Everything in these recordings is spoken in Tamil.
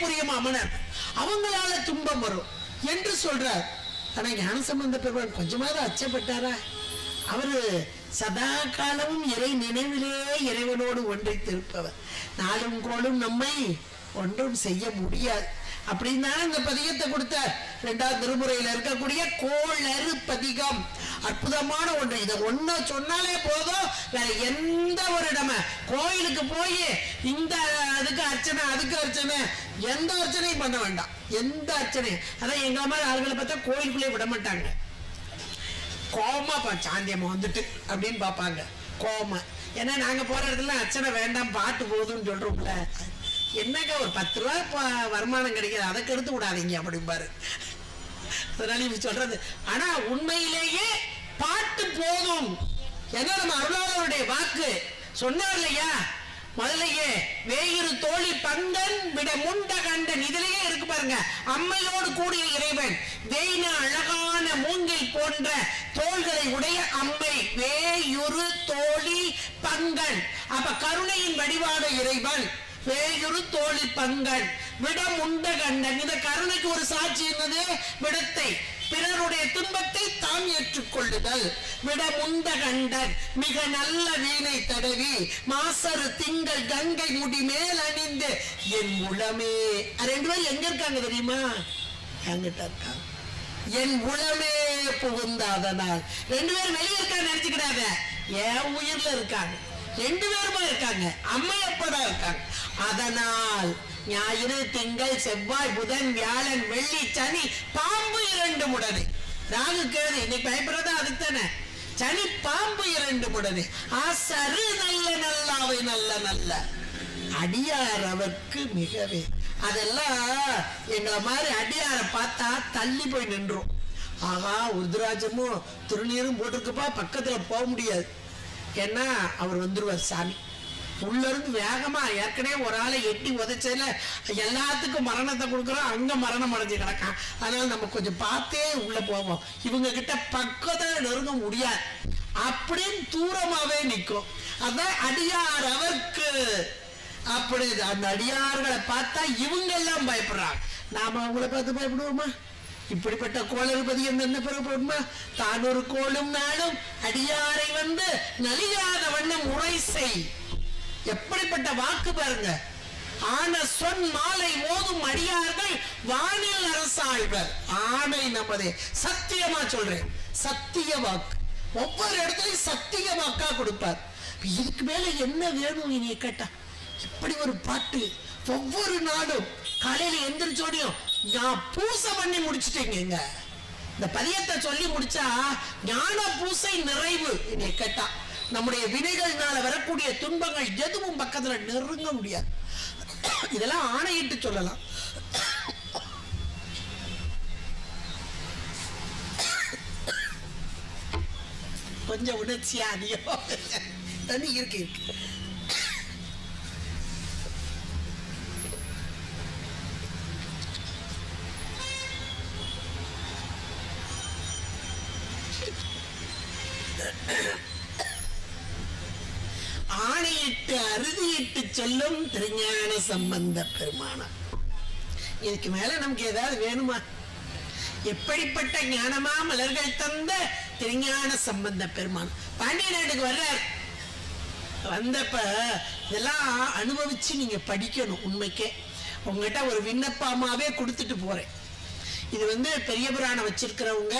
புரியும் அமனர் அவங்களால துன்பம் வரும். என்று சொல்றார். ஆனா ஞானசம்பந்த பெருமான் கொஞ்சமாவது அச்சப்பட்டாரா? அவரு சதா காலமும் இறை நினைவிலே இறைவனோடு ஒன்றித்திருப்பவர். நாளும் கோளும் நம்மை ஒன்றும் செய்ய முடியாது. அப்படின்னு தானே இந்த பதிகத்தை கொடுத்தார். ரெண்டாவது திருமுறையில இருக்கக்கூடிய கோளறு பதிகம் அற்புதமான ஒன்று. இதை ஒண்ணு சொன்னாலே போதும். வேற எந்த ஒரு இடம. கோயிலுக்கு போய் இந்த அதுக்கு அர்ச்சனை அதுக்கு அர்ச்சனை எந்த அர்ச்சனையும் பண்ண வேண்டாம். எந்த அர்ச்சனையும். அதான் எங்க மாதிரி ஆளுகளை பார்த்தா கோயிலுக்குள்ளே விட மாட்டாங்க. கோமா பா சாந்தியம்மா வந்துட்டு அப்படின்னு பார்ப்பாங்க. கோமா. ஏன்னா நாங்க போற இடத்துல அர்ச்சனை வேண்டாம் பாட்டு போதும்னு சொல்றோம்ல. என்னங்க ஒரு பத்து ரூபாய் ப- வருமானம் கிடைக்கிது? அதை கெடுத்து விடாதீங்க அப்படிம்பாரு. அதனால இவங்க சொல்றது ஆனா உண்மையிலேயே பாட்டு போதும். ஏன்னா நம்ம அருளாளருடைய வாக்கு. சொன்னார் இல்லையா? முதலையே வேயிரு தோழி பங்கன் விட முண்ட கண்டன் இதுலயே இருக்கு பாருங்க. அம்மையோடு கூடிய இறைவன் வேயின அழகான மூங்கில் போன்ற தோள்களை உடைய அம்மை வேயுரு தோழி பங்கன் அப்ப கருணையின் வடிவான இறைவன் பேயுரு தோழி பங்கன் விடம் உண்ட கண்டன் இந்த கருணைக்கு ஒரு சாட்சி என்னது? விடத்தை. பிறருடைய துன்பத்தை தாம் ஏற்றுக்கொள்ளுதல். விடமுண்ட கண்டன் மிக நல்ல வீணை தடவி. மாசரு திங்கள் கங்கை முடி மேல் அணிந்து. என் உளமே. ரெண்டு பேரும் எங்க இருக்காங்க தெரியுமா? என்கிட்ட இருக்காங்க. என் உளமே புகுந்த அதனால் ரெண்டு பேரும் வெளியே இருக்காங்க நினைச்சுக்கிடாத. என் உயிர்ல இருக்காங்க. ரெண்டு பேருமா இருக்காங்க. அம்மையப்படா இருக்காங்க. அதனால் ஞாயிறு திங்கள் செவ்வாய் புதன் வியாழன் வெள்ளி சனி பாம்பு இரண்டு முடனே. ராகு கேது இன்னைக்கு பயப்படுறதா? அதுக்கு தானே. சனி பாம்பு இரண்டு முடனே. சரு நல்ல நல்லாவை நல்ல நல்ல. அடியார் அவர்க்கு மிகவே. அதெல்லாம் எங்களை மாதிரி அடியாரை பார்த்தா தள்ளி போய் நின்றோம் ஆகா உருதுராஜமும் திருநீரும் போட்டிருக்குப்பா. பக்கத்துல போக முடியாது. ஏன்னா அவர் வந்துடுவார் சாமி. உள்ள இருந்து வேகமா ஏற்கனவே ஒரு ஆளை எட்டி உதைச்சதுல எல்லாத்துக்கும் மரணத்தை கொடுக்குறோம். அங்க மரணம் அடைஞ்சு கிடக்கான். அதனால நம்ம கொஞ்சம் பார்த்தே உள்ள போவோம். இவங்க கிட்ட பக்கத்துல நெருங்க முடியாது. அப்படின்னு தூரமாவே நிற்கும் அதான் அடியார் அவருக்கு. அப்படி அந்த அடியார்களை பார்த்தா இவங்க எல்லாம் பயப்படுறாங்க. நாம அவங்கள பார்த்து பயப்படுவோமா? இப்படிப்பட்ட கோளறுபதி என்ன பெறப்படுமா தான் ஒரு கோளும் நாளும் அடியாரை வந்து நலியாத வண்ணம் உரை செய். எப்படிப்பட்ட வாக்கு பாருங்க. ஆன சொன் மாலை மோதும் அடியார்கள் வானில் அரசாழ்வர். ஆணை நமதே. சத்தியமா சொல்றேன். சத்திய வாக்கு. ஒவ்வொரு இடத்துலையும் சத்திய வாக்கா கொடுப்பார். இதுக்கு மேல என்ன வேணும் நீ கேட்டா? இப்படி ஒரு பாட்டு ஒவ்வொரு நாளும் காலையில எந்திரிச்சோடையும் நான் பூசை பண்ணி முடிச்சிட்டீங்க இந்த பதியத்தை சொல்லி முடிச்சா ஞான பூசை நிறைவு என்னை கேட்டா. நம்முடைய வினைகள்னால வரக்கூடிய துன்பங்கள் எதுவும் பக்கத்துல நெருங்க முடியாது. இதெல்லாம் ஆணையிட்டு சொல்லலாம். கொஞ்சம் உணர்ச்சியா அதிகம் தண்ணி இருக்கு இருக்கு. அறுதியிட்டு திருஞான சம்பந்த பெருமானார். இதுக்கு மேல நமக்கு ஏதாவது வேணுமா? எப்படிப்பட்ட ஞானமா மலர்கள் தந்த திருஞான சம்பந்த பெருமான்? பாண்டிய நாட்டுக்கு வர்றார். வந்தப்ப இதெல்லாம் அனுபவிச்சு நீங்க படிக்கணும் உண்மைக்கே. உங்ககிட்ட ஒரு விண்ணப்பமாவே கொடுத்துட்டு போறேன். இது வந்து பெரிய புராணம் வச்சிருக்கிறவங்க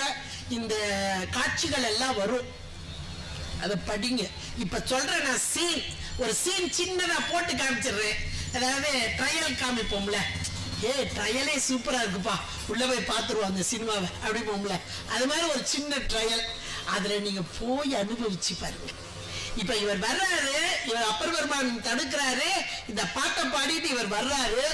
இந்த காட்சிகள் எல்லாம் வரும். அதை படிங்க. இப்ப சொல்றேன் நான் சீன். ஒரு சீன் சின்னதா போட்டு காமிச்சிடுறேன். அதாவது ட்ரையல் காமிப்போம்ல. ஏ ட்ரையலே சூப்பரா இருக்குப்பா. உள்ள போய் பார்த்துருவோம் அந்த சினிமாவை. அப்படி போம்ல. அது மாதிரி ஒரு சின்ன ட்ரையல் அதுல நீங்க போய் அனுபவிச்சு பாருங்க. இப்ப இவர் வர்றாரு. இவர் அப்பர் பெருமான் தடுக்கிறாரு. இந்த பாட்டை பாடிட்டு இவர் வர்றாரு.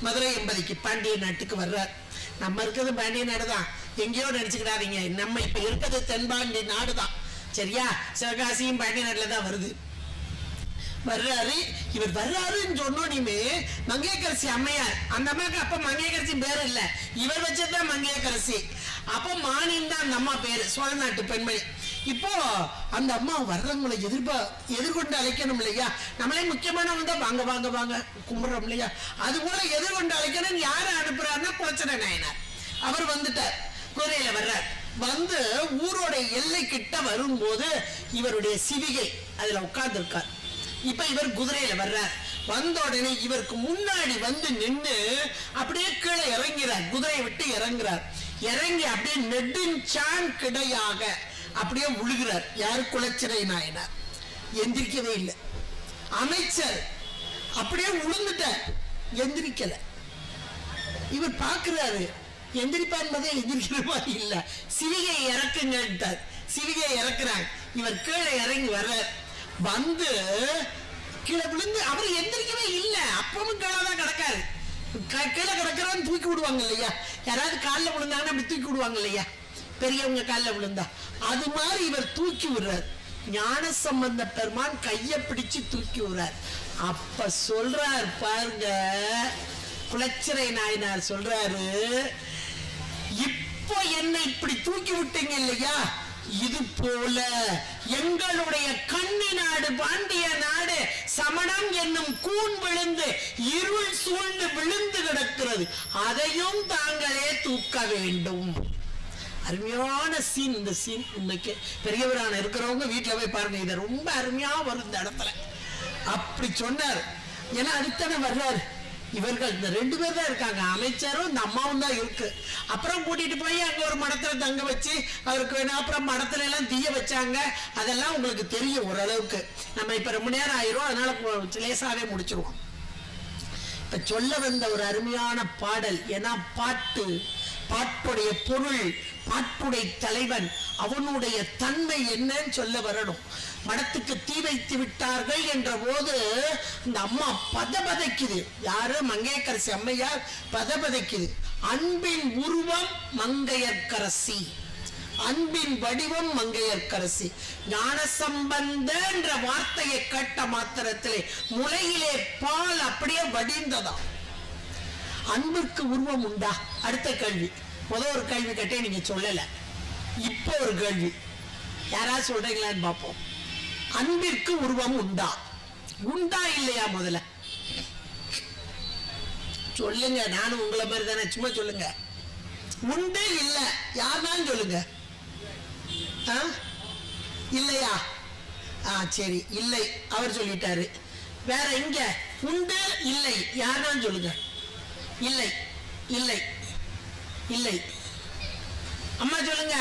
மதுரை எம்பதிக்கு பாண்டிய நாட்டுக்கு வர்றார். நம்ம இருக்கிறது பாண்டிய நாடு தான். எங்கேயோ நினைச்சுக்கிடாதீங்க. நம்ம இப்ப இருக்கிறது தென்பாண்டி நாடு தான் சரியா? சிவகாசியும் பாண்டிய நாட்டுல தான் வருது. வர்றாரு. இவர் வர்றாருன்னு சொன்னோனையுமே மங்கையக்கரசி அம்மையார். அந்த அம்மாவுக்கு அப்ப மங்கையக்கரசி பேர் இல்ல. இவர் வச்சதுதான் மங்கையக்கரசி அப்ப மானின் தான் அந்த அம்மா பேரு. சோழ நாட்டு பெண்மணி. இப்போ அந்த அம்மா வர்றவங்களை எதிர்பா எதிர்கொண்டு அழைக்கணும் இல்லையா? நம்மளே முக்கியமானவங்க தான். வாங்க வாங்க வாங்க. கும்பிடுறோம் இல்லையா? அது போல எதிர்கொண்டு அழைக்கணும்னு யாரு அனுப்புறாருன்னா குலச்சன நாயனார். அவர் வந்துட்டார். குதிரையில வர்றார். வந்து ஊரோட எல்லை கிட்ட வரும்போது இவருடைய சிவிகை அதுல உட்கார்ந்து இருக்கார் இப்ப இவர் குதிரையில வர்றார். வந்த உடனே இவருக்கு முன்னாடி வந்து நின்னு அப்படியே கீழே இறங்கிறார். குதிரையை விட்டு இறங்குறார். இறங்கி அப்படியே நெடுஞ்சான் கிடையாக அப்படியே விழுகிறார் யாரு? குலச்சிறை நாயனார். எந்திரிக்கவே இல்லை. அமைச்சர் அப்படியே விழுந்துட்டார் எந்திரிக்கல. இவர் பார்க்கிறாரு எந்திரிப்பார் என்பதே எந்திரிக்கிற மாதிரி இல்ல. சிவிகை இறக்குங்கன்ட்டார். சிவிகை இறக்குறாங்க. இவர் கீழே இறங்கி வர்றார். வந்து கீழே விழுந்து அவர் எந்திரிக்கவே இல்லை. அப்பவும் கீழே தான் கிடக்காரு. க- கீழே கிடக்குறான்னு தூக்கி விடுவாங்க இல்லையா? யாராவது காலில் விழுந்தாங்கன்னா அப்படி தூக்கி விடுவாங்க இல்லையா? பெரியவங்க காலில் விழுந்தா. அது மாதிரி இவர் தூக்கி விடுறார். ஞான சம்பந்த பெருமான் கையை பிடிச்சு தூக்கி விடுறார். அப்ப சொல்றார் பாருங்க குலச்சிறை நாயனார் சொல்றாரு இப்போ என்னை இப்படி தூக்கி விட்டீங்க இல்லையா? இது போல எங்களுடைய கண்ணி நாடு பாண்டிய நாடு சமணம் என்னும் கூன் விழுந்து இருள் சூழ்ந்து விழுந்து கிடக்கிறது. அதையும் தாங்களே தூக்க வேண்டும். அருமையான சீன் இந்த சீன் இன்னைக்கு பெரியவரான இருக்கிறவங்க வீட்டுல போய் பாருங்க இதை ரொம்ப அருமையா வரும் இந்த இடத்துல. அப்படி சொன்னார். ஏன்னா அடுத்தன வர்றாரு. இவர்கள் இந்த ரெண்டு பேர் தான் இருக்காங்க. அமைச்சரும் இந்த அம்மாவும் தான் இருக்கு. அப்புறம் கூட்டிட்டு போய் அங்க ஒரு மடத்துல தங்க வச்சு அவருக்கு வேணும் அப்புறம் மடத்துல எல்லாம் தீய வச்சாங்க. அதெல்லாம் உங்களுக்கு தெரியும் ஓரளவுக்கு. நம்ம இப்ப ரொம்ப நேரம் ஆயிரும். அதனால லேசாவே முடிச்சிருவோம். இப்ப சொல்ல வந்த ஒரு அருமையான பாடல். ஏன்னா பாட்டு பாட்டுடைய பொருள் பாட்டுடைய தலைவன் அவனுடைய தன்மை என்னன்னு சொல்ல வரணும். படத்துக்கு தீ வைத்து விட்டார்கள் என்ற போது இந்த அம்மா பதபதைக்குது. யாரு? மங்கையக்கரசி அம்மையார் பதபதைக்குது. அன்பின் உருவம் மங்கையர்க்கரசி அன்பின் வடிவம் மங்கையர்க்கரசி ஞான சம்பந்த என்ற வார்த்தையை கேட்ட மாத்திரத்திலே முளையிலே பால் அப்படியே வடிந்ததாம் அன்புக்கு உருவம் உண்டா? அடுத்த கேள்வி. முத ஒரு கேள்வி கேட்டே நீங்க சொல்லல. இப்போ ஒரு கேள்வி. யாராவது சொல்றீங்களான்னு பார்ப்போம். அன்பிற்கு உருவம் உண்டா? உண்டா இல்லையா முதல்ல? சொல்லுங்க நானும் உங்களை மாதிரி தானே சும்மா சொல்லுங்க. உண்டு இல்ல யாருனாலும் சொல்லுங்க. ஆ? இல்லையா? ஆ சரி இல்லை அவர் சொல்லிட்டாரு. வேற எங்க? உண்டு இல்லை யாருனாலும் சொல்லுங்க. இல்லை இல்லை இல்லை. அம்மா சொல்லுங்க.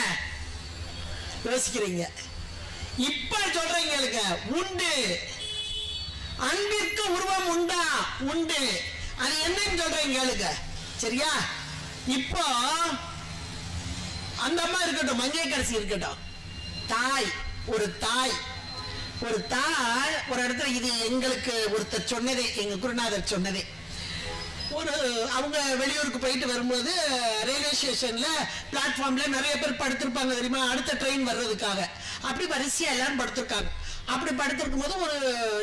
யோசிக்கிறீங்க. இப்ப சொல்றீங்களுக்கு உண்டு. அன்பிற்கு உருவம் உண்டா? உண்டு. அது என்னன்னு சொல்றீங்க கேளுங்க. சரியா? இப்போ அந்த அம்மா இருக்கட்டும் கடைசி இருக்கட்டும். தாய் ஒரு தாய். ஒரு தாய் ஒரு இடத்துல இது எங்களுக்கு ஒருத்தர் சொன்னதே எங்க குருநாதர் சொன்னதே. ஒரு அவங்க வெளியூருக்கு போயிட்டு வரும்போது ரயில்வே ஸ்டேஷன்ல பிளாட்ஃபார்ம்ல நிறைய பேர் படுத்திருப்பாங்க தெரியுமா? அடுத்த ட்ரெயின் வர்றதுக்காக. அப்படி வரிசையா எல்லாரும் படுத்திருக்காங்க. அப்படி படுத்திருக்கும் போது ஒரு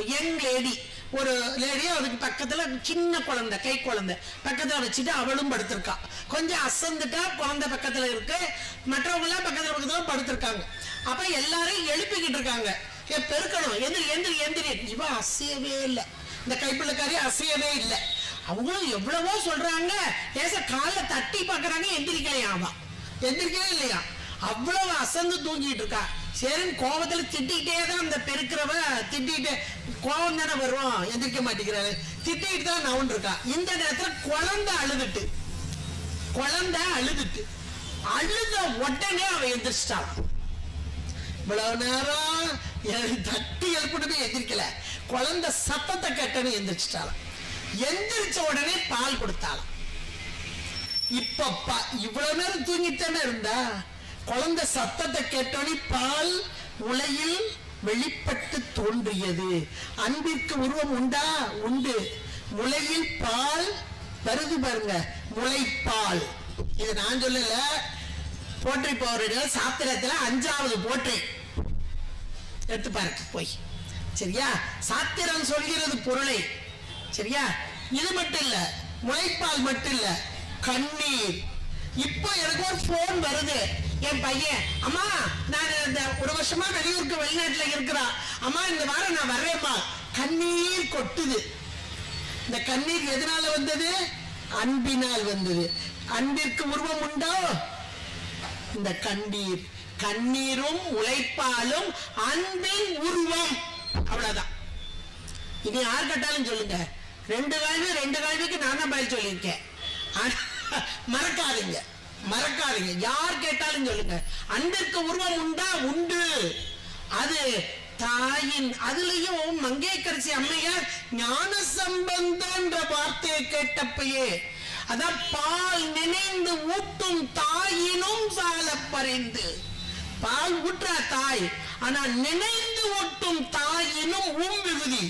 யங் லேடி ஒரு லேடியும் அதுக்கு பக்கத்துல சின்ன குழந்தை கை குழந்தை. பக்கத்துல வச்சுட்டு அவளும் படுத்திருக்கா. கொஞ்சம் அசந்துட்டா குழந்தை பக்கத்துல இருக்கு. மற்றவங்க எல்லாம் பக்கத்துல பக்கத்துல படுத்திருக்காங்க. அப்ப எல்லாரையும் எழுப்பிக்கிட்டு இருக்காங்க. பெருக்கணும். எந்திரி எந்திரி எந்திரி. இவன் அசையவே இல்லை. இந்த கைப்பிள்ளைக்காரி அசையவே இல்லை. அவங்களும் எவ்வளவோ சொல்றாங்க. ஏச கால்ல தட்டி பார்க்குறாங்க எந்திரிக்கலையா அவ? எந்திரிக்கவே இல்லையா? அவ்வளவு அசந்து தூங்கிட்டு இருக்கா. சரின்னு கோபத்துல திட்டிக்கிட்டே தான் அந்த பெருக்கிறவ திட்டிட்டு கோபம் தானே வரும் எந்திரிக்க மாட்டேங்கிறாரு. திட்டிக்கிட்டு தான் நவுன் இருக்கா. இந்த நேரத்துல குழந்தை அழுதுட்டு குழந்தை அழுதுட்டு அழுத உடனே அவ எந்திரிச்சிட்டான் இவ்வளவு நேரம் தட்டி எழுப்பினவே எந்திரிக்கல. குழந்தை சத்தத்தை கேட்டனு எந்திரிச்சிட்டாளான் எந்திரிச்ச உடனே பால் கொடுத்தாளாம். இப்ப இவ்வளவு நேரம் தூங்கித்தானே இருந்தா குழந்தை சத்தத்தை கேட்டோனே பால் உலையில் வெளிப்பட்டு தோன்றியது. அன்பிற்கு உருவம் உண்டா? உண்டு. முளையில் பால் வருது பாருங்க முளைப்பால். இது நான் சொல்லல. போற்றி பௌரடிகள் சாத்திரத்துல அஞ்சாவது போற்றி. எடுத்து பாருங்க போய். சரியா? சாத்திரம் சொல்கிறது பொருளை. சரியா? இது மட்டும் இல்ல முளைப்பால் மட்டும் இல்ல கண்ணீர். இப்போ எனக்கு ஒரு போன் வருது. என் பையன் அம்மா நான் இந்த ஒரு வருஷமா வெளியூருக்கு வெளிநாட்டுல இருக்கிறான் அம்மா இந்த வாரம் நான் வர்றேம்மா. கண்ணீர் கொட்டுது. இந்த கண்ணீர் எதனால வந்தது? அன்பினால் வந்தது. அன்பிற்கு உருவம் உண்டோ? இந்த கண்ணீர். கண்ணீரும் உழைப்பாலும் அன்பின் உருவம். அவ்வளவுதான். இனி யார் கேட்டாலும் சொல்லுங்க. ரெண்டு கேள்வி ரெண்டு கேள்விக்கு நான் தான் பதில் சொல்லியிருக்கேன். மறக்காதீங்க. மறக்காதீங்க. யார் கேட்டாலும் சொல்லுங்க. அன்பிற்கு உருவம் உண்டா? உண்டு. அது தாயின் அதுலயும் மங்கேக்கரசி அம்மையார் ஞான சம்பந்தன்ற வார்த்தையை கேட்டப்பயே அதான் பால் நினைந்து ஊட்டும் தாயினும் சால பறிந்து பால் ஊற்றா தாய் ஆனா நினைந்து விந்து ஒட்டும் தாயினும் ஊம் விகுதி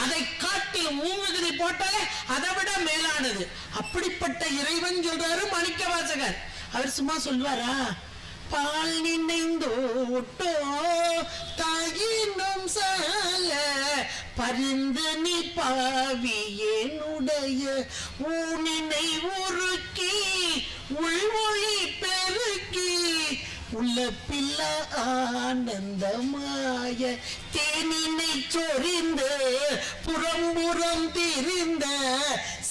அதை காட்டிலும் ஊம் விகுதி போட்டாலே அதை விட மேலானது. அப்படிப்பட்ட இறைவன் சொல்றாரு மாணிக்க வாசகர் அவர் சும்மா சொல்வாரா பால் நினைந்தோட்டோ தாயினும் சால பரிந்து நீ பாவியனுடைய ஊனினை உருக்கி உள்மொழி பெருக்கி உள்ள ஆனந்தமாய தேனினை சொரிந்து புறம்புறம் திரிந்த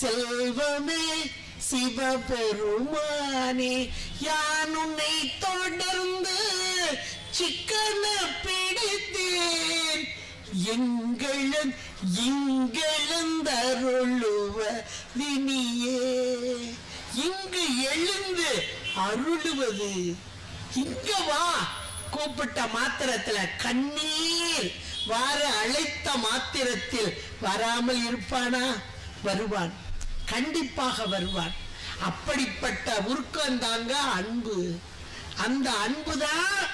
செல்வமே சிவபெருமானே யான் உன்னை தொடர்ந்து சிக்கன பிடித்தேன். எங்களன் இங்கெழுந்தருளுவ வினியே இங்கு எழுந்து அருளுவது இங்க வா. கூப்பிட்ட மாத்திரத்துல கண்ணீர். வார அழைத்த மாத்திரத்தில் வராமல் இருப்பானா? வருவான். கண்டிப்பாக வருவான். அப்படிப்பட்ட உருக்கந்தாங்க அன்பு. அந்த அன்புதான்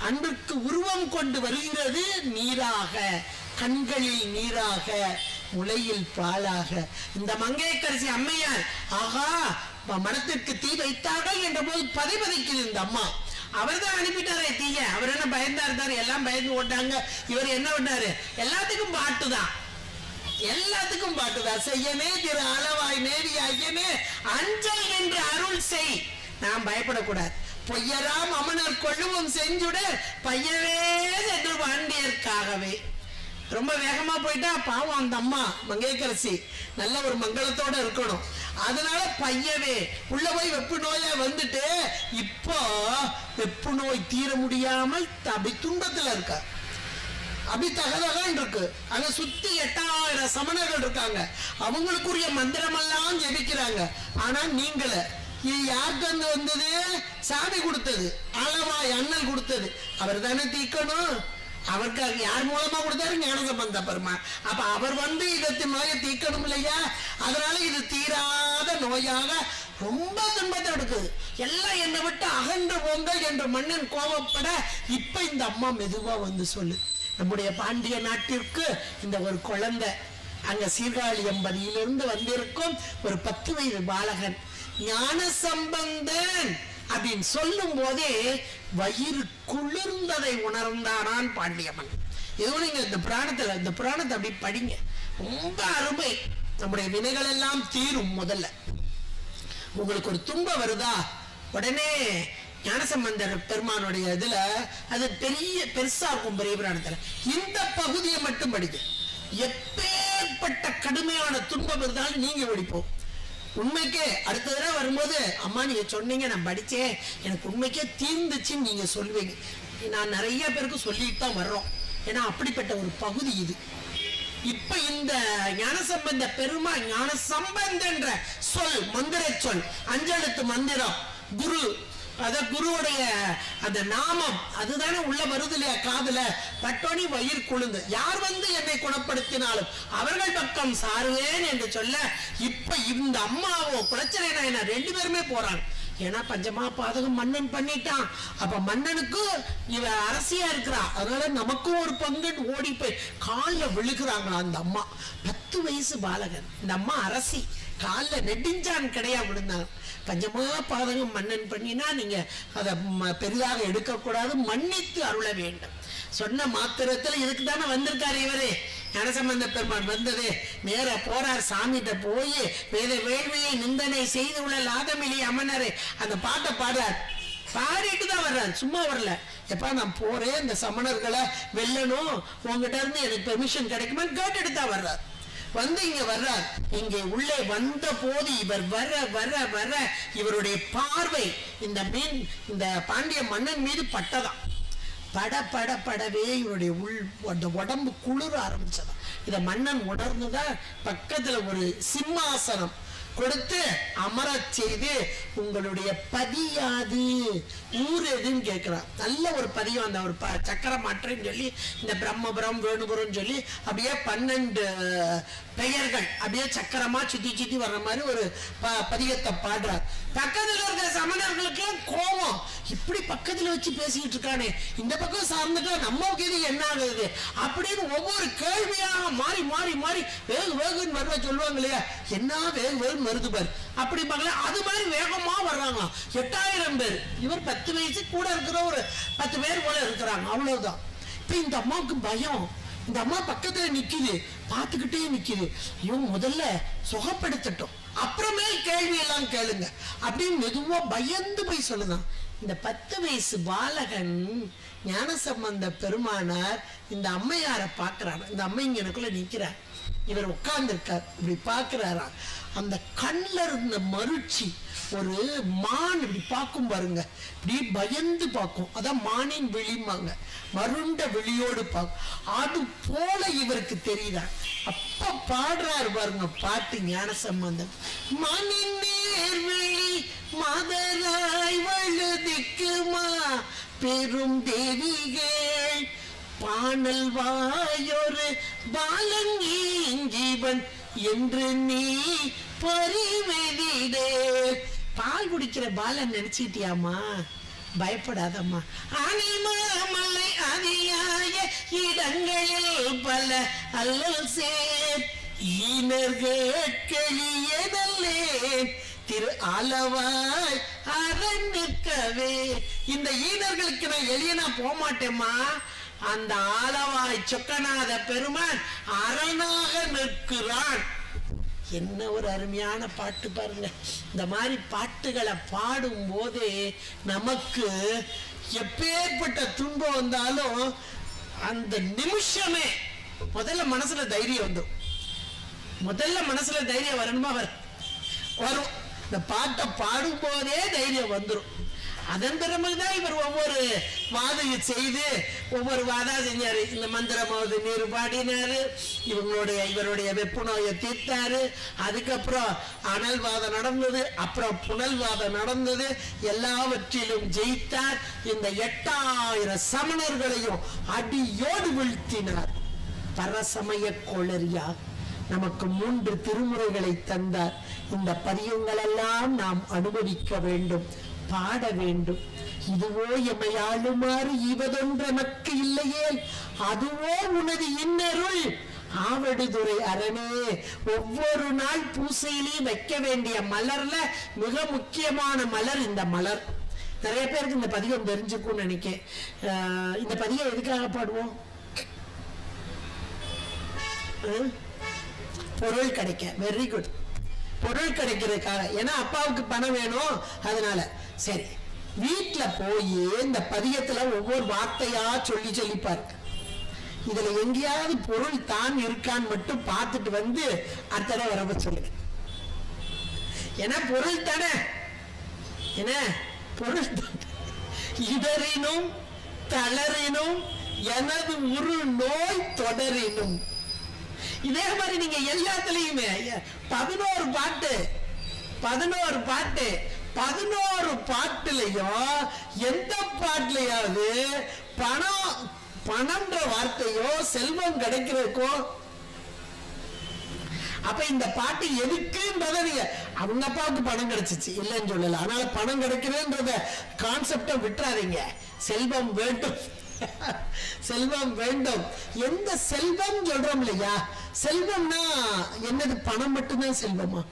அன்பிற்கு உருவம் கொண்டு வருகிறது. நீராக கண்களில் நீராக உலையில் பாலாக. இந்த மங்கையக்கரசி அம்மையார் ஆகா மனத்திற்கு தீ வைத்தார்கள் என்ற போது பதைக்குது இந்த அம்மா. அவர் தான் அனுப்பிட்டாரே தீய. அவர் என்ன பயந்தா இருந்தாரு எல்லாம் பயந்து ஓட்டாங்க. இவர் என்ன பண்ணாரு? எல்லாத்துக்கும் பாட்டு தான். எல்லாத்துக்கும் பாட்டுதான் செய்யனே திரு அளவாய் நேரி ஐயமே அஞ்சல் என்று அருள் செய். நாம் பயப்படக்கூடாது. பொய்யராம் அமனர் கொள்ளுவும் செஞ்சுட பையவே என்று வாண்டியற்காகவே ரொம்ப வேகமா போயிட்டா பாவம் அந்த அம்மா மங்கையக்கரசி நல்ல ஒரு மங்களத்தோட இருக்கணும். அதனால பையவே உள்ள போய் வெப்பு நோயா வந்துட்டு இப்போ வெப்பு நோய் தீர முடியாமல் அப்படி துன்பத்துல இருக்கா. அப்படி தகதகன் இருக்கு. அங்க சுத்தி எட்டாயிரம் சமணர்கள் இருக்காங்க. அவங்களுக்குரிய மந்திரமெல்லாம் ஜெபிக்கிறாங்க. ஆனா நீங்கள இது யாருக்கு வந்து வந்தது? சாமி கொடுத்தது. அளவாய் அண்ணல் கொடுத்தது. அவர் தானே தீக்கணும்? அவருக்கு அது யார் மூலமா கொடுத்தாரு? ஞானசம்பந்த பெருமான் அப்ப அவர் வந்து இதத்தின் நோயை தீக்கணும் இல்லையா? அதனால இது தீராத நோயாக ரொம்ப துன்பத்தை எடுக்குது. எல்லாம் என்னை விட்டு அகன்று போங்க என்று மன்னன் கோபப்பட இப்ப இந்த அம்மா மெதுவா வந்து சொல்லு நம்முடைய பாண்டிய நாட்டிற்கு இந்த ஒரு குழந்தை அங்க சீர்காழி எம்பதியிலிருந்து வந்திருக்கும் ஒரு பத்து வயது பாலகன். ஞான சம்பந்தன் அப்படின்னு சொல்லும் போதே வயிறு குளிர்ந்ததை உணர்ந்தானான் பாண்டியம்மன். இதுவும் நீங்க இந்த புராணத்துல இந்த புராணத்தை அப்படி படிங்க. ரொம்ப அருமை. நம்முடைய வினைகள் எல்லாம் தீரும் முதல்ல. உங்களுக்கு ஒரு துன்பம் வருதா? உடனே ஞானசம்பந்தர் பெருமானுடைய இதுல அது பெரிய பெருசா இருக்கும் பெரிய புராணத்துல. இந்த பகுதியை மட்டும் படிங்க. எப்பேற்பட்ட கடுமையான துன்பம் இருந்தாலும் நீங்க ஒழிப்போம் உண்மைக்கே அடுத்த தடவை வரும்போது அம்மா நீங்கள் சொன்னீங்க நான் படித்தேன் எனக்கு உண்மைக்கே தீர்ந்துச்சுன்னு நீங்கள் சொல்லுவீங்க. நான் நிறைய பேருக்கு சொல்லிட்டு தான் வர்றோம். ஏன்னா அப்படிப்பட்ட ஒரு பகுதி இது. இப்ப இந்த ஞானசம்பந்த பெருமா ஞான சம்பந்தன்ற சொல் மந்திர சொல் அஞ்செழுத்து மந்திரம் குரு அத குருவுடைய அந்த நாமம் அதுதானே உள்ள வருது இல்லையா காதுல? பட்டோனி வயிறு குழுந்து. யார் வந்து என்னை குணப்படுத்தினாலும் அவர்கள் பக்கம் சாருவேன் என்று சொல்ல இப்ப இந்த அம்மாவோ பிரச்சனை என்ன ரெண்டு பேருமே போறாங்க. ஏன்னா பஞ்சமா பாதகம் மன்னன் பண்ணிட்டான். அப்ப மன்னனுக்கு இவ அரசியா இருக்கிறா. அதனால நமக்கும் ஒரு பங்கு ஓடி போய் கால்ல விழுகிறாங்களா அந்த அம்மா. பத்து வயசு பாலகன். இந்த அம்மா அரசி. கால்ல நெடுஞ்சான் கிடையா விழுந்தாங்க பஞ்சமா பாதகம் மன்னன் பண்ணினா நீங்க அதை ம- பெரிதாக எடுக்கக்கூடாது மன்னித்து அருள வேண்டும். சொன்ன மாத்திரத்தில் இதுக்கு தானே வந்திருக்காரு இவரே? ஞானசம்பந்த பெருமான் வந்தது. நேர போறார் சாமிகிட்ட போய் வேத வேள்வியை நிந்தனை செய்து உள்ள லாதமிலி அமனரே அந்த பாட்டை பாடுறார். பாடிட்டு தான் வர்றாரு. சும்மா வரல. எப்பா நான் போறேன் இந்த சமணர்களை வெல்லணும். உங்ககிட்ட இருந்து எனக்கு பெர்மிஷன் கிடைக்குமான்னு கேட்டுட்டு தான் வர்றார். வந்து இங்க வர்றார். இங்கே உள்ளே வந்த போது இவர் வர வர வர இவருடைய பார்வை இந்த மீன் இந்த பாண்டிய மன்னன் மீது பட்டதாம் பட பட படவே இவருடைய உள் அந்த உடம்பு குளிர ஆரம்பிச்சதான் இதை மன்னன் உணர்ந்துதான் பக்கத்துல ஒரு சிம்மாசனம். கொடுத்து அமரச் செய்து உங்களுடைய பதியாது. ஊர் எதுன்னு கேட்கிறான் நல்ல ஒரு பதியம் அந்த ஒரு ப சக்கர மாற்றுன்னு சொல்லி இந்த பிரம்மபுரம் வேணுபுரம் சொல்லி அப்படியே பன்னெண்டு பெயர்கள். அப்படியே சக்கரமா சுத்தி சுத்தி வர்ற மாதிரி ஒரு ப பதியத்தை பாடுறார். பக்கத்தில் இருக்கிற சமணர்களுக்கெல்லாம் கோபம். இப்படி பக்கத்தில் வச்சு பேசிக்கிட்டு இருக்கானே. இந்த பக்கம் சார்ந்துட்டா நம்ம கீது என்ன ஆகுது? அப்படின்னு ஒவ்வொரு கேள்வியாக மாறி மாறி மாறி வேகு வேகுன்னு வருவ சொல்லுவாங்க இல்லையா? என்ன வேகு வேகுன்னு மருது பாரு. அப்படி பார்க்கல அது மாதிரி வேகமா வர்றாங்க. எட்டாயிரம் பேர். இவர் பத்து வயசு கூட இருக்கிற ஒரு பத்து பேர் போல இருக்கிறாங்க. அவ்வளவுதான். இப்போ இந்த அம்மாவுக்கு பயம். இந்த அம்மா பக்கத்துல நிக்குது. பார்த்துக்கிட்டே நிற்கிது ஐயோ முதல்ல சுகப்படுத்தட்டும். அப்புறமேல் கேள்வி எல்லாம் கேளுங்க. அப்படின்னு மெதுவா பயந்து போய் சொல்லுதான். இந்த பத்து வயசு பாலகன் ஞான சம்பந்த பெருமானார் இந்த அம்மையாரை பார்க்கறாரு. இந்த அம்மை இங்க எனக்குள்ள நிற்கிறார் இவர் உட்கார்ந்துருக்கார். இப்படி பார்க்கறாராம். அந்த கண்ணில் இருந்த மருட்சி ஒரு மான் இப்படி பார்க்கும் பாருங்க. இப்படி பயந்து பார்க்கும். அதான் மானின் விழிமாங்க மருண்ட விழியோடு பார்க்கும். அது போல இவருக்கு தெரியுதா? அப்ப பாடுறாரு பாருங்க பாட்டு ஞான சம்பந்தம் மணின் நேர்விழி மதராய் வழுதிக்குமா? பெரும் தேவிகள் பாணல் வாயொரு பாலன் ஜீவன் என்று நீ பறிவெதிடே பால் குடிக்கிற பாலன் நினைச்சிட்டியாமா பயப்படாதம்மா. அனிமலை அதியாய இடங்களில் பல அல்லல் சேர். ஈனர்களே திரு அளவாய் அரண் இந்த ஈனர்களுக்கு நான் எளியனா போக மாட்டேம்மா அந்த ஆலவாய் சொக்கநாத பெருமான் அரணாக நிற்கிறான். என்ன ஒரு அருமையான பாட்டு பாருங்க. இந்த மாதிரி பாட்டுகளை பாடும் போதே நமக்கு எப்பேற்பட்ட துன்பம் வந்தாலும் அந்த நிமிஷமே முதல்ல மனசுல தைரியம் வந்துடும் முதல்ல மனசுல தைரியம் வரணுமா? வரும். வரும். இந்த பாட்டை பாடும் போதே தைரியம் வந்துடும் அதன் பிறகுதான் இவர் ஒவ்வொரு வாதையும் செய்து ஒவ்வொரு வாதா செஞ்சாரு. இந்த மந்திரமாவது நீர் பாடினாரு இவங்களுடைய இவருடைய வெப்பு நோயை தீர்த்தாரு. அதுக்கப்புறம் அனல் வாதம் நடந்தது அப்புறம் புனல் வாதம் நடந்தது. எல்லாவற்றிலும் ஜெயித்தார். இந்த எட்டாயிரம் சமணர்களையும் அடியோடு வீழ்த்தினார். பரசமய கொளரியார் நமக்கு மூன்று திருமுறைகளை தந்தார். இந்த பதியங்களெல்லாம் நாம் அனுபவிக்க வேண்டும். பாட வேண்டும். இதுவோ எம்மை ஆளுமாறு ஈவதொன்றெமக்கு இல்லையே. அதுவோ உனது இன்னருள். ஆவடுதுறை அரணே ஒவ்வொரு நாள் பூசையிலையும் வைக்க வேண்டிய மலர்ல மிக முக்கியமான மலர் இந்த மலர். நிறைய பேருக்கு இந்த பதிகம் தெரிஞ்சுக்கும்னு நினைக்கேன். ஆஹ் இந்த பதிகம் எதுக்காக பாடுவோம்? பொருள் கிடைக்க. வெரி குட் பொருள் கிடைக்கிறதுக்காக. ஏன்னா அப்பாவுக்கு பணம் வேணும். அதனால. சரி வீட்டில் போய் இந்த பதியத்துல ஒவ்வொரு வார்த்தையா சொல்லி சொல்லி பாருங்க. இதுல எங்கேயாவது பொருள் தான் இருக்கான்னு மட்டும் பார்த்துட்டு வந்து அடுத்த வரப்ப சொல்லுங்க. ஏன்னா பொருள் தானே? என்ன? பொருள் தானே. இடறினும் தளரினும் எனது உரு நோய் தொடரினும் இதே மாதிரி நீங்க எல்லாத்துலயுமே பதினோரு பாட்டு பதினோரு பாட்டு பதினோரு பாட்டுலையும் எந்த பாட்டுலயாவது பணம் பணம்ன்ற வார்த்தையோ செல்வம் கிடைக்கிறதுக்கோ. அப்ப இந்த பாட்டு எதுக்குன்றத நீங்க அவங்க அப்பாவுக்கு பணம் கிடைச்சிச்சு இல்லைன்னு சொல்லல. அதனால பணம் கிடைக்கிறதுன்றத கான்செப்டை விட்டுறாதீங்க. செல்வம் வேண்டும். செல்வம் வேண்டும். எந்த செல்வம் சொல்றோம் இல்லையா? செல்வம்னா என்னது? பணம் மட்டும்தான் செல்வமா?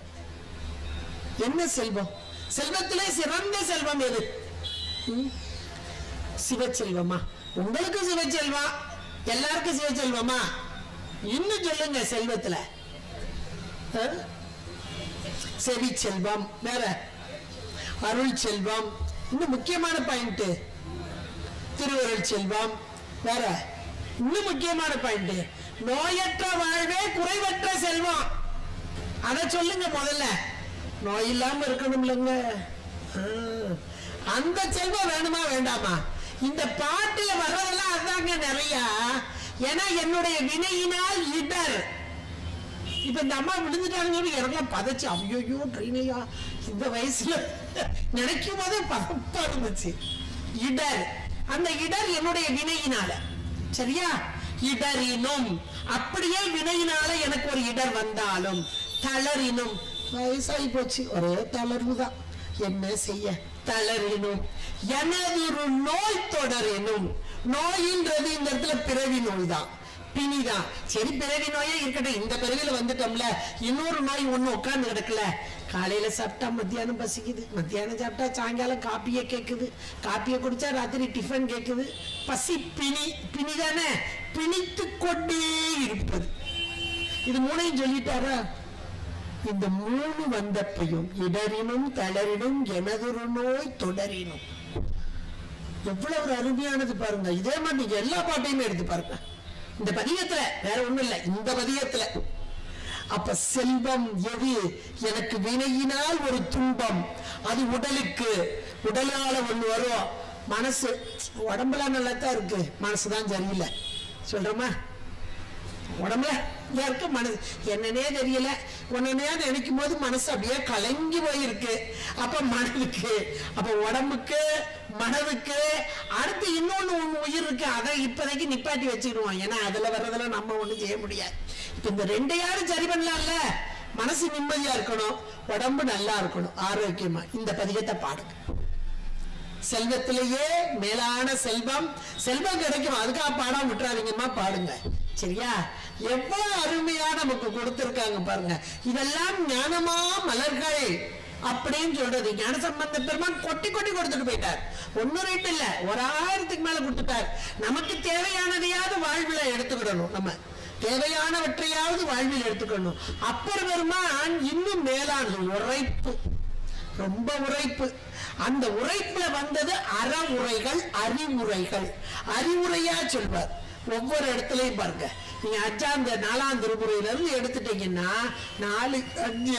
என்ன செல்வம்? செல்வத்திலே சிறந்த செல்வம் எது? சிவச்செல்வமா? உங்களுக்கு சிவச்செல்வம் எல்லாருக்கும் சிவச்செல்வமா? இன்னும் சொல்லுங்க செல்வத்துல. செவி செல்வம் வேற. அருள் செல்வம் இன்னும் முக்கியமான பாயிண்ட் திருவருள் செல்வம் வேற. இன்னும் முக்கியமான பாயிண்ட் நோயற்ற வாழ்வே குறைவற்ற செல்வம். அதை சொல்லுங்க முதல்ல. நோய் இல்லாம இருக்கணும்லங்க. இல்லைங்க அந்த செல்வம் வேணுமா வேண்டாமா? இந்த பாட்டுல வர்றதெல்லாம் அதாங்க நிறைய. ஏன்னா என்னுடைய வினையினால் இடர். இப்ப இந்த அம்மா விழுந்துட்டாங்கன்னு எனக்குலாம் பதச்சு. ஐயோ ட்ரெயினையா? இந்த வயசுல நினைக்கும் போதே பதப்பா இருந்துச்சு. இடர். அந்த இடர் என்னுடைய வினையினால. சரியா? இடரினும். அப்படியே வினையினால எனக்கு ஒரு இடர் வந்தாலும் தளரினும். வயசாகி போச்சு ஒரே தளர்வு தான் என்ன செய்ய? தளரினும். எனதொரு நோய் தொடரினும். நோயின்றது இந்த இடத்துல பிறவி நோய் தான் பிணிதான். சரி பிறவி நோயே இருக்கட்டும். இந்த பிறவியில வந்துட்டோம்ல. இன்னொரு நோய் ஒண்ணு உட்கார்ந்து கிடக்கல. காலையில சாப்பிட்டா மத்தியானம் பசிக்குது. மத்தியானம் சாப்பிட்டா சாயங்காலம் காப்பியே கேக்குது. காப்பியை குடிச்சா ராத்திரி டிஃபன் கேக்குது. பசி பிணி பிணி தானே பிணித்து கொண்டே இருப்பது. இது மூணையும் சொல்லிட்டாரா? இந்த மூணு வந்தப்பையும் இடரினும் தளரினும் எனதொரு நோய் தொடரினும் எவ்வளவு ஒரு அருமையானது பாருங்க. இதே மாதிரி நீங்க எல்லா பாட்டையுமே எடுத்து பாருங்க. இந்த பதியத்துல வேற ஒண்ணும் இல்ல. இந்த பதியத்துல அப்ப செல்வம் எது? எனக்கு வினையினால் ஒரு துன்பம். அது உடலுக்கு. உடலால ஒண்ணு வரும். மனசு உடம்புல நல்லா தான் இருக்கு மனசுதான் சரியில்லை. சொல்றோமா? உடம்புல இருக்க மனது. மனசு என்னன்னே தெரியல. உடனே நினைக்கும் போது மனசு அப்படியே கலங்கி போயிருக்கு. அப்ப மனதுக்கு அப்ப உடம்புக்கு மனதுக்கு அடுத்து இன்னொன்னு ஒண்ணு உயிர் இருக்கு. அதை இப்போதைக்கு நிப்பாட்டி வச்சுக்கிடுவோம். ஏன்னா அதுல வர்றதுல நம்ம ஒண்ணும் செய்ய முடியாது. இப்ப இந்த ரெண்டையாரும் சரி பண்ணலாம்ல? மனசு நிம்மதியா இருக்கணும். உடம்பு நல்லா இருக்கணும். ஆரோக்கியமா. இந்த பதிகத்தை பாடுங்க. செல்வத்திலேயே மேலான செல்வம். செல்வம் கிடைக்கும். அதுக்காக பாடம் விட்டுறாதீங்கம்மா. பாடுங்க. சரியா? எவ்வளவு அருமையா நமக்கு கொடுத்திருக்காங்க பாருங்க. இதெல்லாம் ஞானமா மலர்கள் அப்படின்னு சொல்றது. ஞான சம்பந்த பெருமான் கொட்டி கொட்டி கொடுத்துட்டு போயிட்டார். ஒண்ணு ரெண்டு இல்ல. ஒரு ஆயிரத்துக்கு மேல கொடுத்துட்டார். நமக்கு தேவையானதையாவது வாழ்வுல எடுத்துக்கிடணும் நம்ம. தேவையானவற்றையாவது வாழ்வில் எடுத்துக்கணும் அப்பர் பெருமான் இன்னும் மேலானது. உரைப்பு. ரொம்ப உரைப்பு. அந்த உரைப்புல வந்தது அறவுரைகள் அறிவுரைகள். அறிவுரையா சொல்வார். ஒவ்வொரு இடத்துலயும் பாருங்க. நீங்க அஞ்சாந்த நாலாம் திருப்புறையிலிருந்து இருந்து எடுத்துட்டீங்கன்னா நாலு அஞ்சு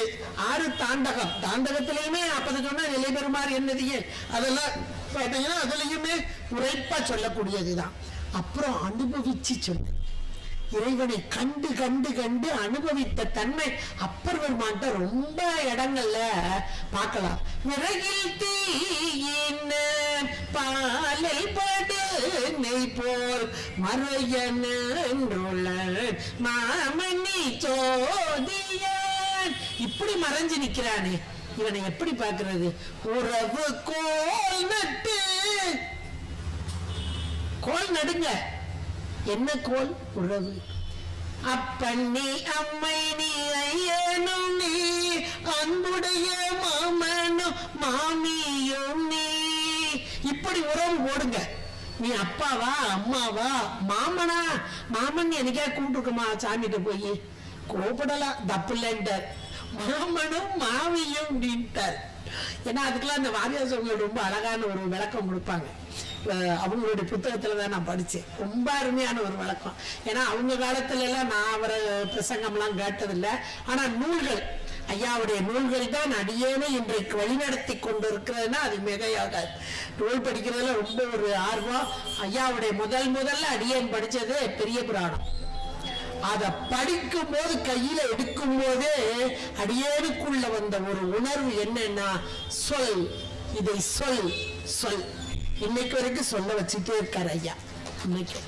ஆறு தாண்டகம். தாண்டகத்திலயுமே அப்பதான் சொன்ன நிலை பெறுமாறு என்னதையே அதெல்லாம் பார்த்தீங்கன்னா அதுலயுமே உரைப்பா சொல்லக்கூடியதுதான். அப்புறம் அனுபவிச்சு சொல்லு. இறைவனை கண்டு கண்டு கண்டு அனுபவித்த தன்மை அப்பர் பெருமான்ட்ட ரொம்ப இடங்கள்ல பார்க்கலாம். விறகில் தீயின பாலை படு நெய் போல் மறையனுள்ள மாமணி சோதியன். இப்படி மறைஞ்சு நிக்கிறானே. இவனை எப்படி பார்க்கிறது? உறவு கோல் நட்டு. கோல் நடுங்க. என்ன கோல்? உறவு அப்பன் நீ அம்மை நீ ஐயனும் நீ அன்புடைய மாமனும் மாமியும் நீ. இப்படி உறவு போடுங்க. நீ அப்பாவா அம்மாவா மாமனா? மாமன் எனக்கே கூப்பிட்டுருக்குமா சாமிகிட்ட போய்? கோபப்படலாம் தப்பு இல்லைன்ட்டார் மாமனும் மாமியும் அப்படின்ட்டார் ஏன்னா அதுக்கெல்லாம் அந்த வாரியார் சுவாமிகள் ரொம்ப அழகான ஒரு விளக்கம் கொடுப்பாங்க. அவங்களுடைய புத்தகத்தில் தான் நான் படித்தேன் ரொம்ப அருமையான ஒரு வழக்கம். ஏன்னா அவங்க காலத்துல எல்லாம் நான் அவரை பிரசங்கம்லாம் கேட்டதில்லை. ஆனால் நூல்கள் ஐயாவுடைய நூல்கள் தான் அடியேனே இன்றைக்கு வழிநடத்தி கொண்டு இருக்கிறதுனா அது மிகையாகாது. நூல் படிக்கிறதுல ரொம்ப ஒரு ஆர்வம். ஐயாவுடைய முதல் முதல்ல அடியேன் படித்தது பெரிய புராணம். அதை படிக்கும் போது கையில எடுக்கும் போதே அடியேனுக்குள்ள வந்த ஒரு உணர்வு என்னன்னா சொல். இதை சொல் சொல். இன்னைக்கு வரைக்கும் சொல்ல வச்சுட்டே இருக்காரு ஐயா. இன்னைக்கு.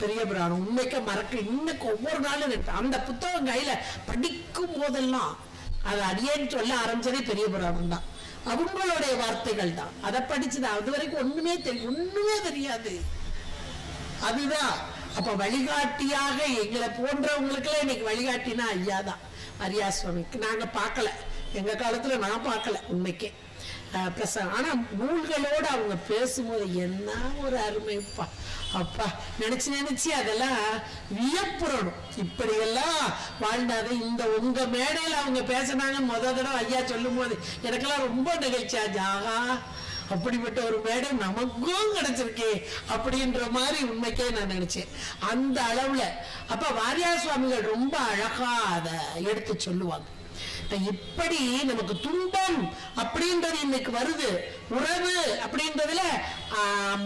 பெரிய புராணம். உண்மைக்க மறக்க இன்னைக்கு ஒவ்வொரு நாளும் இருக்கு. அந்த புத்தகம் கையில படிக்கும் போதெல்லாம் அது அடியேன்னு சொல்ல ஆரம்பிச்சதே பெரிய புராணம் தான். அவங்களுடைய வார்த்தைகள் தான். அதை படிச்சுதான் அது வரைக்கும் ஒண்ணுமே தெரியும் ஒண்ணுமே தெரியாது. அதுதான். அப்ப வழிகாட்டியாக எங்களை போன்றவங்களுக்கு இன்னைக்கு வழிகாட்டினா ஐயா தான். அரியா சுவாமிக்கு நாங்க பார்க்கல. எங்க காலத்துல நான் பார்க்கல. உண்மைக்கே. அஹ், ஆனால் ஆனா நூல்களோட அவங்க பேசும்போது என்ன ஒரு அருமைப்பா. அப்பா நினைச்சு நினைச்சு அதெல்லாம் வியப்புறணும். இப்படியெல்லாம் வாழ்ந்தாது இந்த உங்க மேடையில அவங்க பேசினாங்க முத தடவை ஐயா சொல்லும் போது எனக்கெல்லாம் ரொம்ப நிகழ்ச்சியாச்சு ஆகா அப்படிப்பட்ட ஒரு மேடை நமக்கும் கிடைச்சிருக்கே அப்படின்ற மாதிரி உண்மைக்கே நான் நினைச்சேன். அந்த அளவுல. அப்போ வாரியார் சுவாமிகள் ரொம்ப அழகா அதை எடுத்து சொல்லுவாங்க. இப்படி நமக்கு துன்பம் அப்படின்றது இன்னைக்கு வருது. உறவு அப்படின்றதுல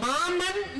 மாமன்